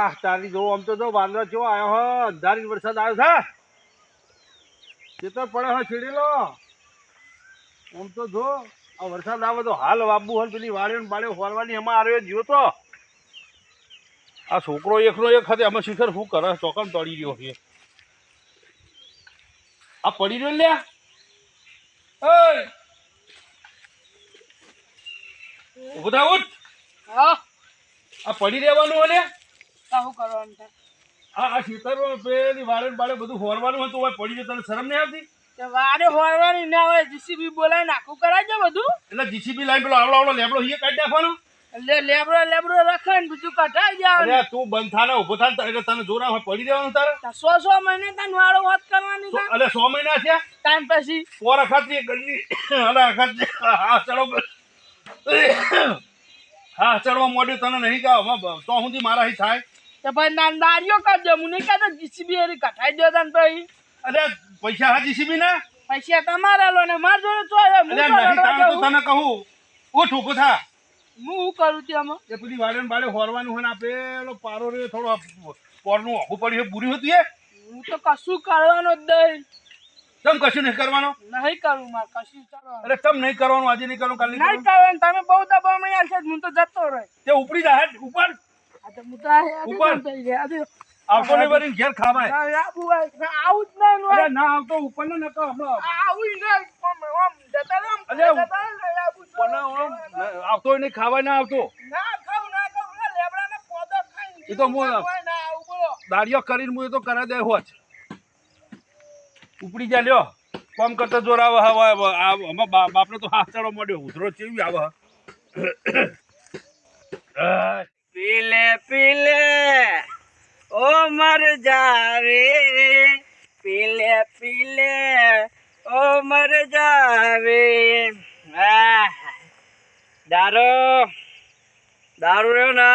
વાહ તારી જો આમ તો જો વાંદરો ચો આવ્યો હો અંધારી વરસાદ આવ્યો છે. તો પડે હો છીડી લો. આમ તો જો આ વરસાદ આવે તો હાલ વાબુ હાલ પેલી વાળીઓ બાળીઓ ફરવાની એમાં આવ્યો જીવો તો. આ છોકરો એકનો એક હતો અમે શિખર શું કરે? ચોકન તોડી રહ્યો છે. આ પડી રહ્યો લ્યા? ઊભો થા ઉઠ. હા. આ પડી રહેવાનું હલે શું કરવાનું છે. આ આ ખેતરમાં પેલી વાળે ને બધું હોરવાનું હતું પડી જાય તને શરમ નહીં આવતી? વારે હોરવાની ના હોય જીસીબી બોલાય નાખું કરાય બધું. એટલે જીસીબી લાઈન પેલો આવડો આવડો લેબડો hier કાઢી નાખવાનો? એટલે લેબડો લેબડો રખાય ને બીજું કઢાઈ જવાનું અરે તું બંધ થા ને થાય એટલે તને જોર આવે પડી રહેવાનું તારે? સો સો મહિને તને વાળો વાત કરવાની છે અરે સો મહિના છે ટાઈમ પછી પોર અખાતી ગંદી અરે અખાતી હા ચડો હા ચડવા મોડ્યું તને નહીં કહો. તો સુધી મારા અહીં થાય. તો ભાઈ નાંદારીઓ કરજો હું નહીં કહેતો જીસીબી એરી કઠાઈ દો તને તો અરે પૈસા હા જીસીબી ના? પૈસા તમારા લો ને માર જોડે તો અરે નહીં તો તને કહું. ઉઠ ઊભો થા. હું શું કરું ત્યાં એ પેલી વાડે બાડે હોરવાનું હોય ને આપેલો પેલો પારો રે થોડો પોરનું આખું પડ્યું બુરી હતું એ હું તો કશું કરવાનો જ નહીં. તમ કશું નહીં કરવાનો? નહીં કરું માર કશું અરે તમ નહીં કરવાનું આજે નહીં કરવાનું કાલે નહીં કરવાનું. તમે બહુ દબાવમાં યાર છે હું તો જતો રહે. તે ઉપરી જા હેડ ઉપર. આ તો હું તો આ ઉપર. આવતો ને વળી ઘેર ખાવાય. ના, આવું. ના, જ હોય. અરે ના આવતો ઉપર ને નકો હમણાં. આવું. આમ, આમ જતા રહો, અરે, પણ ઓમ આવતો નહીં ખાવાય ના આવતો. ના ખાવ ના ખાવ લેબડા ને પોદો ખાઈ એ તો મો ના દાડિયો કરીને મુ તો કરા દે હોત. ઉપડી જા, લ્યો. કોમ કરતા જોર આવે હવે આમાં બાપને તો હાથ ચડો મળ્યો. ઉધરો ચેવી આવે. પીલે પીલે. ઓ, મર જા પીલે પીલે. ઓ, મર જા દારૂ. દારૂ રહ્યો ને,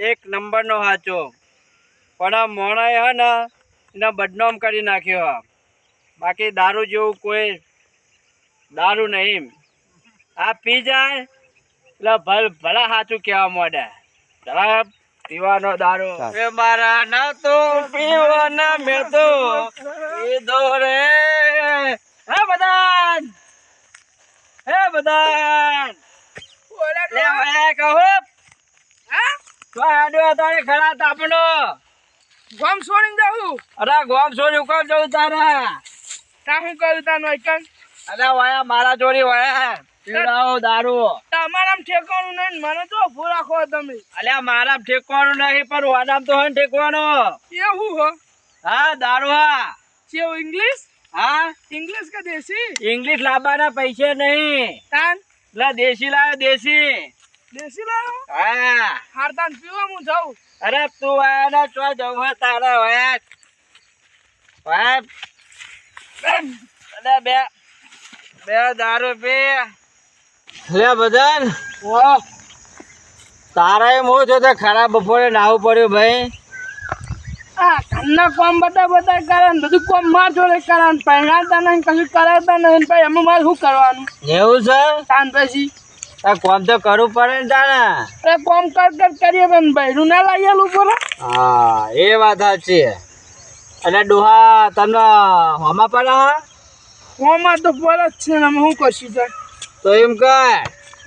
એક નંબરનો સાચો પણ આ મોણાએ હે ને, એને બદનામ કરી નાખ્યો. બાકી દારૂ જેવું કોઈ દારૂ નહીં આ પી જાય એટલે ભલ ભલા સાચું કહેવા માંડે. જરા પીવાનો દારૂ. એ મારા ના તો પીવાના મેં તો પીધો રે. હે બદાન હે બદાન લે હવે કહો. તો આડ્યો તારે ખરા તાપનો. ગોમ છોડીને જાઉં? અરે ગોમ છોડી ઉકાળ જવું તારા. તા હું તાનું એકન? અરે વાયા મારા જોડી વાયા દારૂ. તમારામ ઠેકાણું નહીં મને તો ઊભો રાખો તમે. અલ્યા મારા ઠેકવાનું નહીં પણ વાડામ તો હોય ને ઠેકવાનું. એવું હો? હા દારૂ હા. કેવું ઇંગ્લિશ હા? ઇંગ્લિશ કે દેશી? ઇંગ્લિશ લાવવાના પૈસે નહીં. તાન? એટલે દેશી લાવ્યો દેશી. દેશી લાવો હા. હારતાન પીવા હું જાઉં. અરે તું આયા ને ચો જવું તારે વાયા. વાયા. અરે બે બે દારૂ પી. લે બદન તારા એમ હું છે તો ખરાબ બપોરે નાવું પડ્યું ભાઈ. આ કાનના કોમ બતા બધા કરે ને બધું કોમ માર જોડે કરે ને પહેણાતા નહીં કશું કરાવતા નહીં પછી મારે શું કરવાનું? એવું છે? તાન પછી કોમ તો કરવું પડે ને તારે. કોમ કર કર કરીએ પણ બૈરું ના લાગેલું પર હા એ વાત સાચી અને ડોહા તમને હોમાં પડે હા? કોમાં તો પડે જ છે ને હું શું કરશું જાય? તો એમ કર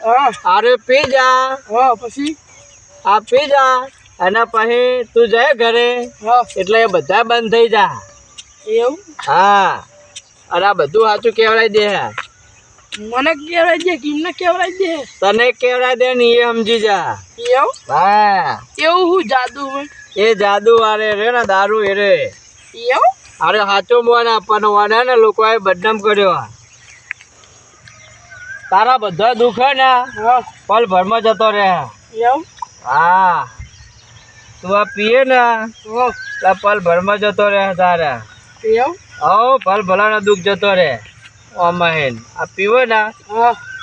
હા. અરે પી જા. હા પછી? આ પી જા. અને પછી તું જાય ઘરે એટલે એ બધા બંધ થઈ જા. એવું? હા. અને આ બધું સાચું કેવડાવી દે મને કેવડાય દે કિમને કેવડાય દે? તને કેવડાવી દે ને એ સમજી જા. એવું? હા. એવું હું જાદુ હોય? એ જાદુ વારે રે ને દારૂ એ રે. એવું? અરે સાચો મોન આપવાનો વાને ને લોકોએ બદનામ કર્યો તારા બધા દુઃખ હે ને પલ ભરમાં જતો રહે. એવું? હા. તું આ પીએ ને એટલે પલ ભરમાં જતો રહે તારે. એવું? હો પલ ભલાનો દુઃખ જતો રહે. આમાં આ પીવો ને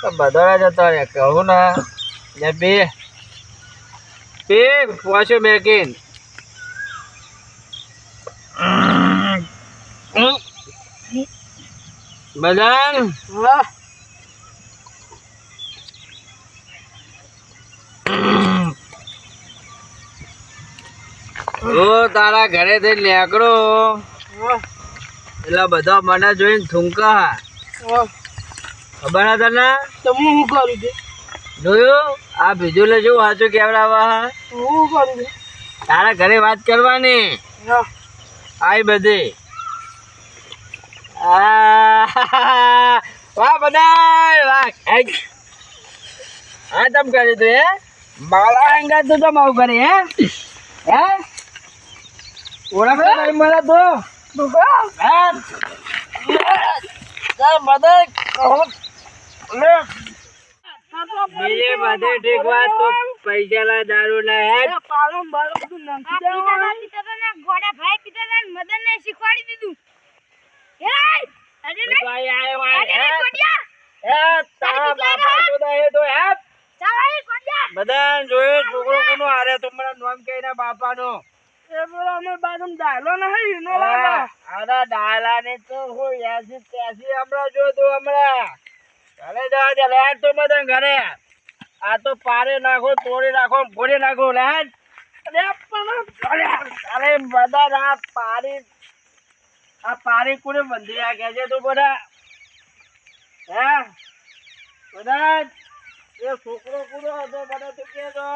તો બધા જતો રહે. કહું ને બે. પાછો પોછું મેકીન બદાન તારા ઘરેથી નીકળો. એટલે બધા મને જોઈને થૂંકા. ખબર ના ને તો હું શું કરું છું? જોયું? આ બીજું લેજો સાચું કેવડાવવા હા? કરું તારા ઘરે વાત કરવાની. આઈ બધી. વાહ બધા વાહ. હા તમ કરી તું હે? મારા હંગા તું તો મારું કરી હે? હે? ઓળખતો નહીં મને તો? બધા કહો લે. બીજે બધે ઠીક વાત તો પૈસા લા દારૂ ના હે પાલમ બાલમ તું નાખી દે પિતા ના ને ગોડા ભાઈ પિતા ને મદન ને શીખવાડી દીધું. ને ને તો તો ચાલ જોયું છોકરો કોનો હારે? તમારા નામ કહીને બાપાનો. એ પેલો અમે બાજુ ડાયલો નહીં એનો લાગે આના ને તો હું એસી ત્યાસી હમણાં જો તો હમણાં. ઘરે જવા દે લેટ તો બધા ઘરે. આ તો પારે નાખો તોડી નાખો ફોડી નાખો લેટ અરે પણ અરે બધા ના પારી આ પારી કોને બંધી કે છે તું બધા? હે? બધા એ છોકરો કુડો હતો? બધા તું કે તો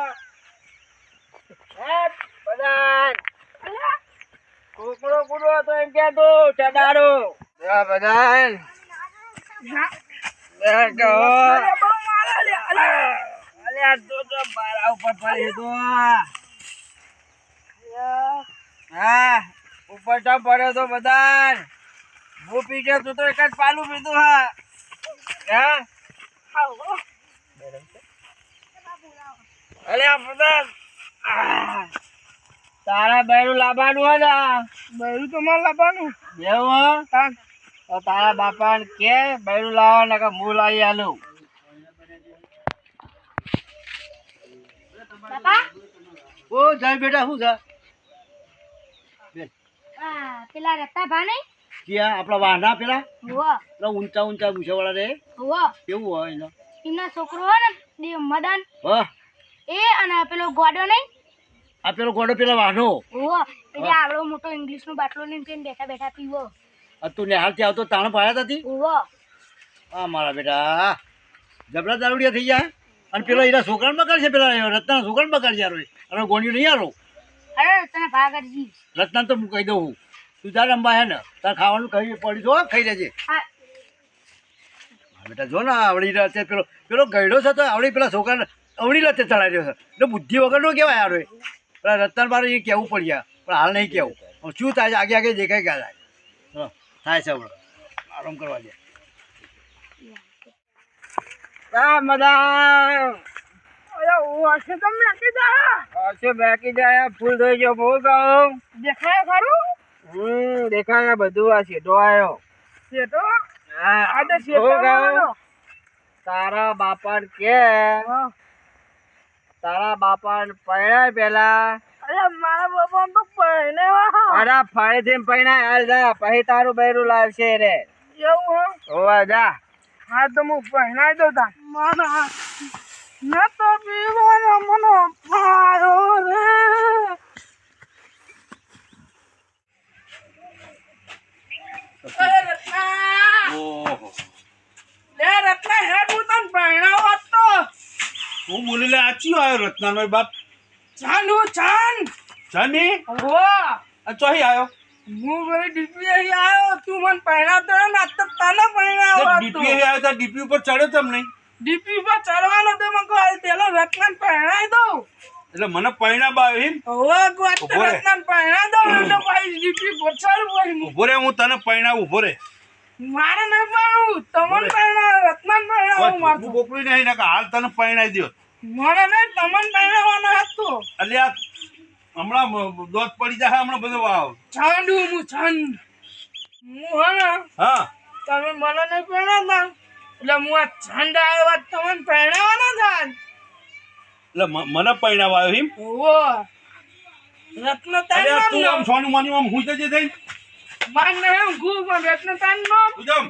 હે? બધા છોકરો કુડો હતો એમ કે તો? ચડારો. બધા બે કહો અલે આ તો તો બારા ઉપર પડી તો હા. ઉપર તો પડ્યો તો બધા હું પી ગયો તું તો એક જ પાલું પીધું હા. હા? અલે આ તારા બૈરું લાવવાનું હોય ને બૈરું તો મારે લાવવાનું એવું હો? તારા બાપા કે બૈરું લાવવા ને કે હું લાવી આલું. ઓ જાય બેટા શું છે આ પેલા રત્તા ભા નહીં ક્યાં? આપણા વાહના પેલા? પેલા ઊંચા ઊંચા મૂછાવાળા રે. હુઓ કેવું હોય એનો? એના છોકરો હોય ને મદન. હા. એ અને પેલો ગોડો નહીં? આ પેલો ગોડો પેલા વાહનો હુઓ એટલે આવડો મોટો ઇંગ્લિશ નો બાટલો લઈને પીને બેઠા બેઠા પીવો. આ તું નેહાલથી આવતો તાણ પાડ્યા હતી હુઓ આ મારા બેટા જબરા દારૂડિયા થઈ ગયા? અને પેલો એના છોકરાને બગાડ છે પેલા રત્ના છોકરાને બગાડ છે યાર અને ગોણ્યું નહીં યારો અરે તને ભાગરજી રત્ના તો હું કહી દઉં તું તાર અંબા હે ને. તાર ખાવાનું ખાઈ પડી જો ખાઈ લેજે. બેટા જો ને આવડી રાતે પેલો પેલો ગયડો છે તો આવડી પેલા છોકરાને અવળી રાતે ચડાવી રહ્યો છે. એટલે બુદ્ધિ વગરનો કહેવાય યાર એ. પેલા રત્ન બાર એ કહેવું પડી ગયા પણ હાલ નહીં કહેવું હવે શું થાય આગે આગે દેખાય ગયા થાય. થાય છે હમણાં. આરામ કરવા દે. આ બધા તો જાય ફૂલ થઈ ગયો બહુ દેખાય ખરું? હમ દેખાય બધું આ સીધો આવ્યો શેઠો હા આ તો શેઠો તારા બાપા કે. તારા બાપા પહેરાય પેલા અરે મારા બાપા તો પહેરેવા અરે ફરીથી પહેરાય હાલ જા પછી તારું બૈરું લાવશે રે. એવું હો? હોવા જા. હા તો હું પહેરાઈ દઉં તા મારા મેં તો પીવાનો મનો પાયો રે હું તને પહેરાવો તો હું બોલી લે આચી આવ્યો રત્નાનો બાપ. ચાન જાની વાહ આ ચોહી આવ્યો? હું ભાઈ ડીપી અહીં આવ્યો. તું મને પહેરાતો ને આ તો તને પહેરાવો ડીપી આવ્યો તો ડીપી ઉપર ચડ્યો તમ નહીં. ડીપી પર ચડવાનો તો મને કોઈ પેલો રત્ન પહેરાઈ દઉં. એટલે મને પરિણામ ગોત ઊભો રે. રત્ન પહેરાઈ દઉં એટલે ભાઈ ડીપી પર ચડ ભાઈ. ઊભો રે હું તને પરિણામ ઊભો રે. મારે નહીં પહેરવું તમન પહેરાવ રત્ન પહેરાવું હું મારતું બોકડી નહીં ને હાલ તને પરિણામ દો મને નહીં તમન પહેરાવવાનો હતો. એટલે આ હમણાં દોત પડી જાય હમણાં બધું વાવ. છાંડું હું છાંડ હું હે હા. તમે મને નહીં પહેરાવતા એટલે હું આ ઠંડ આવ્યો તમને પહેરાવવાનો થાય એટલે મને પરિણામ આવ્યો એમ? ઓહો. રત્ન તાન અરે તું આમ સોનું માની આમ હું જજે થઈ માન નહીં ગુરુ પણ રત્ન તાન નામ. તું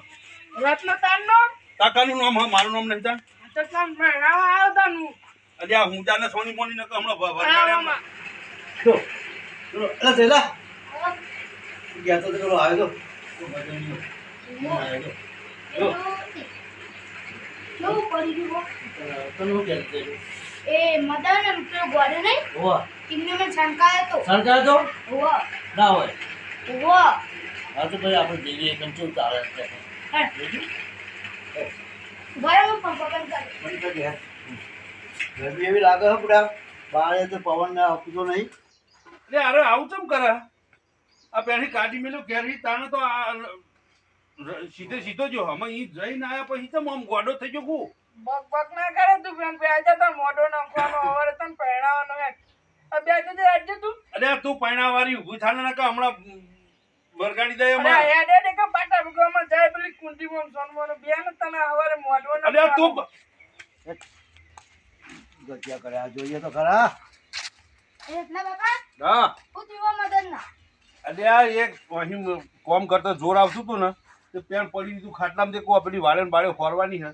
રત્ન તાન નામ? કાકાનું નામ હા મારું નામ નહીં જાણ. તો તને પહેરાવા આવ્યો તાનું એટલે આ હું જાને સોની મોની ને હમણાં ભરવા જો અલા થેલા ગયા તો પેલો આવ્યો તો. કેવું પડી ગયું તને હું કહેતો એ મદન એમ પેલો ગોડે નહીં? હોવા. એમને મેં છણકાયો તો. છણકાયો તો? ઓવો ના હોય. ઓવો હા તો ભાઈ આપણે જઈએ કંચું ચાલે છે? બરાબર પંપ બંધ કર. ગરમી એવી લાગે છે પૂરા. બારે તો પવન ના આપતો નહીં. એટલે અરે આવું કેમ કરે? આ પેલી કાઢી મેલું ઘેરી તાને તો આ સીધે સીધો જો અમે ઈ જઈને આયા પછી તો આમ ગોડો થઈ ગયો કુ? બક બક ના કરે તું બેન. બે આજે તો મોઢો નાખવાનો હવે તન પહેણાવાનો હે આ બે આજે આજે તું. અરે તું પૈણાવાળી ઊભી થાને ના કે હમણાં વરગાડી દે અરે હમણાં હેડે ને કે પાટા ભગવામાં જાય પેલી કુંડી બોમ સોનમોનો બે ને તને હવારે મોઢો અરે આ તું ગજ્યા કરે. આ જોઈએ તો ખરા. એટલા બાપા. હા. હું દીવા મદન ના અરે આ એક અહીં કોમ કરતા જોર આવતું તું ને. તે પેન પડી દીધું ખાટલામાં તે કો પેલી વાળે બાળે ફોરવાની હે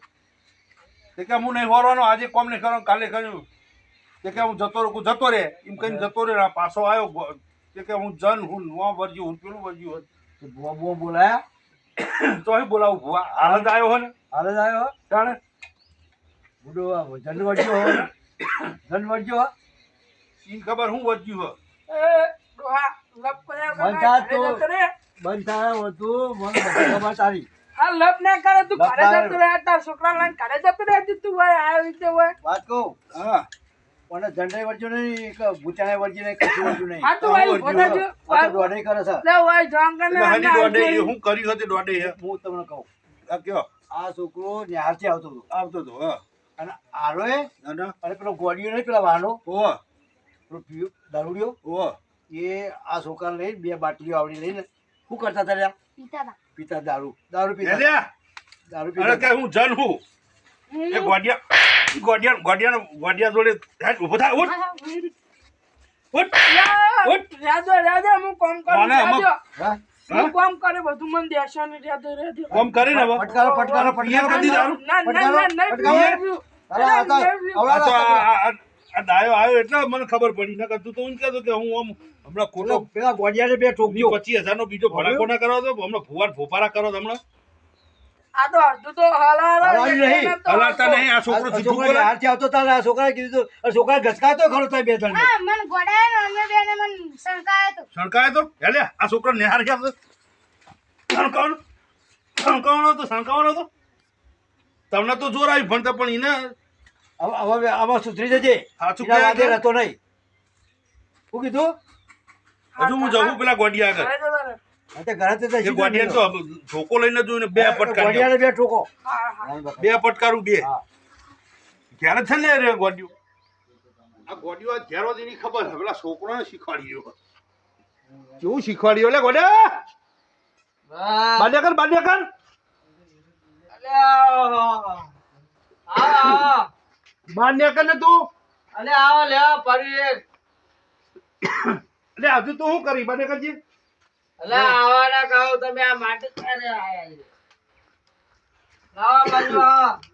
તે કે હું નહીં ફોરવાનો આજે કોમ નહીં કરવાનું કાલે કર્યું. તે કે હું જતો રહું જતો રે એમ કહીને જતો રે પાછો આવ્યો તે કે હું જન હું નો વર્જ્યું હું પેલું વર્જ્યું તો બુઆ બુઆ બોલાયા? તો અહીં બોલાવું ભુવા હાલ જ આવ્યો હે ને હાલ જ આવ્યો? જાણે બુડો જન જન વળજો જન વળજો ઈ ખબર હું વર્જ્યું હે એ ડોહા લપ કર્યા તો- બંધ થાય હતું મને ખબર તારી હા લપ ના કરે તું ઘરે જતો રે તાર છોકરા લઈને ઘરે જતો રે હજી તું હોય આ રીતે હોય. વાત કહું? હા. પણ જનરે વળજો નહીં કે ભૂચાને વળજો નહીં કશું નહીં. હા તો ભાઈ હું બધા જો આ દોડે કરે છે. લે હોય જોંગર એટલે હની દોડે હું કર્યું હતું દોડે હું? તમને કહું. આ કયો? આ છોકરો ન્યારથી આવતો હતો. આવતો હતો હા. અને આરોએ અને પેલો ગોડીયો નહીં પેલા વાહનો ઓ પેલો પીયો દારૂડિયો. ઓ એ આ છોકરાને લઈને બે બાટલીઓ આવડી લઈને શું કરતા હતા લ્યા? પિતા પીતા દારૂ. દારૂ પીતા. દારૂ અરે પીતા કે હું જન હું? એ ગોડિયા ગોડિયા ગોડિયા ગોડિયા જોડે હેડ ઊભો થા ઉઠ. ઉઠ. ઉઠ. રાજો રાજો હું કોમ કરું રાજો હું? કોમ કરે બધું મન દેશો ને રાજો રાજો કોમ કરીને ને ફટકારો ફટકારો ફટકારો. કદી દારૂ? ના ના ના ના ફટકારો. અલા, આ આ તો ડાયો આવ્યો એટલે મને ખબર પડી. નકર તું તો એમ કહેતો કે હું આમ હમણાં ખોટો પેલા- ગોડિયા બે ઠોકજો પચીસ હજાર નો બીજો ભડાકો ના કરો તો હમણાં ફુવાર ફોપારા કરો તો હમણાં? આ તો અડધું તો નહીં. નહીં. આ આ છોકરો સીધું બોલે. હારથી આવતો તારે આ છોકરાએ કીધું આ છોકરા ઘસકાતો ખરો તારે બે ત્રણ હા મને ગોડાયો ને અમે બેને મને શંકાયો તો. તો? હેલે આ છોકરો નિહાર કે તો શણકાવાનો શણકાવાનો તો શણકાવાનો તો? તમને તો જોર આવી ભણતા પણ એને હવે આમાં સુધરી જજે. સાચું વાદે રહેતો નહીં. શું કીધું? હજુ હું જવું પેલા ગોડિયા આગળ. ઘરે ઘરે ગોડિયા તો ધોકો લઈને જોયું ને બે પટકાર બે ઠોકો. હા હા. બે પટકારું બે. હા. છે ને રે ગોડિયું? આ ગોડિયો આ ઘેરો જ એની ખબર છે. પેલા છોકરાને શીખવાડ્યો કેવું શીખવાડ્યું? એટલે ગોડિયા બાંધ્યા કર બાંધ્યા કર. બાંધ્યા કર ને તું. અલે આવો લે પડી એટલે હજુ તું શું કરી? બને કરજી અલે આવાના કહો તમે આ માટે ક્યારે આયા.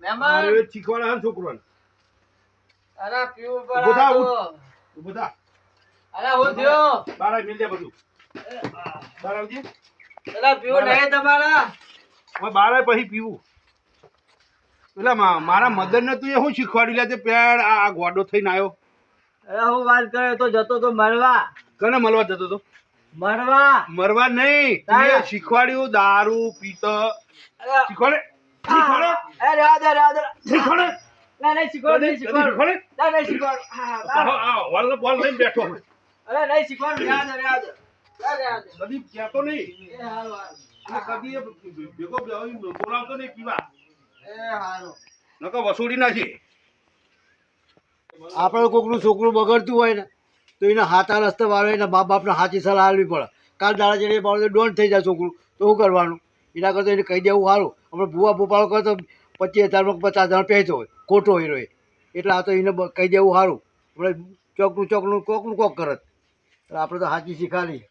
મહેમાન. અરે શીખવાડે છે ને છોકરાને. અરે પીવું પડે બધા અરે હું થયો? બાર મિલ બધું. બાર આવજે. અરે પીવું નહીં તમારા. બાર પછી પીવું. મા- મારા મદન ને તું એ શું શીખવાડ્યું લે પેડ આ ગોડો થઈને આવ્યો હું વાત કરે તો જતો તો મરવા. કને મળવા જતો તો? મરવા. મરવા નહીં તું શીખવાડ્યું દારૂ પીત. શીખવાડે? શીખવાડે? અરે શીખવાડે? ના નહીં શીખવાડ નહીં શીખવાડે. ના નહીં શીખવાડ. હા, હા. આ વોલ વોલ લઈને બેઠો અરે નહીં શીખવાડ રહ્યા દે રહ્યા દે રહ્યા દે, રહ્યા દે કદી કહેતો નહીં? એ હારું હારું. આ કદી ભેગો બેહી બોલાવતો નહીં પીવા. નકર વસૂડી નાખી. આપણે કોકનું છોકરું બગડતું હોય ને, તો એના હાથા રસ્તે વાળો એના મા બાપને હાથી સલાહ આપવી પડે. કાલ દાડા જઈને બાળો ડોન થઈ જાય છોકરું, તો શું કરવાનું? એના કરતાં એને કહી દેવું સારું આપણે ભૂવા ભોપાળો કરે તો પચીસ હજારમાં પચાસ હજાર પહેરતો હોય, ખોટો હીરો એટલે આ તો એને કહી દેવું સારું આપણે ચોકનું ચોકનું કોકનું કોક કરત આપણે તો સાચી શીખાડી